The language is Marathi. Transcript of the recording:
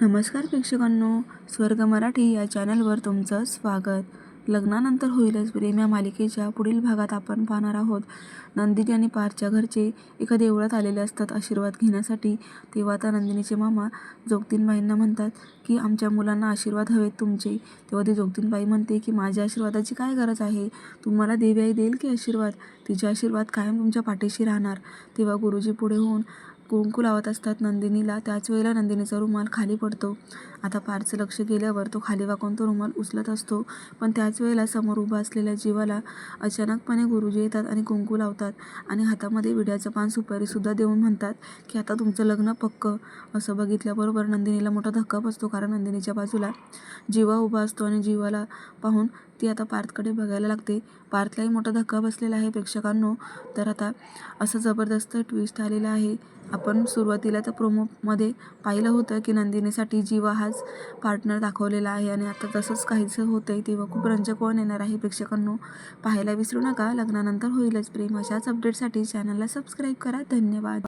नमस्कार प्रेक्षकांनो स्वर्ग मराठी या चॅनलवर तुमचं स्वागत. लग्नानंतर होईलच प्रेम या मालिकेच्या पुढील भागात आपण पाहणार आहोत. नंदिनी आणि पारच्या घरचे एका देवळात आलेले असतात आशीर्वाद घेण्यासाठी. तेव्हा आता नंदिनीचे मामा जोगतीनबाईंना म्हणतात की आमच्या मुलांना आशीर्वाद हवेत तुमचे. तेव्हा ती जोगतीनबाई म्हणते की माझ्या आशीर्वादाची काय गरज आहे? तुम्हाला देवी आई देईल की आशीर्वाद? तिचे आशीर्वाद कायम तुमच्या पाठीशी राहणार. तेव्हा गुरुजी पुढे होऊन कुंकू लावत असतात नंदिनीला त्याच वेळेला नंदिनीचा रुमाल खाली पडतो. आता पारचं लक्ष गेल्यावर तो खाली वाकून तो रुमाल उचलत असतो. पण त्याच वेळेला समोर उभा असलेल्या जीवाला अचानकपणे गुरुजी येतात आणि कुंकू लावतात आणि हातामध्ये विड्याचं पान सुपारीसुद्धा देऊन म्हणतात की आता तुमचं लग्न पक्क. असं बघितल्याबरोबर नंदिनीला मोठा धक्का बसतो कारण नंदिनीच्या बाजूला जीवा उभा असतो आणि जीवाला पाहून ती आता पार्थकडे बघायला लागते. पार्थलाही मोठा धक्का बसलेला आहे प्रेक्षकांनो तर आता असं जबरदस्त ट्विस्ट आलेला आहे. आपण सुरुवातीला त्या प्रोमोमध्ये पाहिलं होतं की नंदिनीसाठी जीवा हाच पार्टनर दाखवलेला आहे आणि आता तसंच काहीचं होतं आहे तेव्हा खूप रंजक वन येणार आहे. प्रेक्षकांनो पाहायला विसरू नका. लग्नानंतर होईलच प्रेम. अशाच अपडेटसाठी चॅनलला सबस्क्राईब करा. धन्यवाद.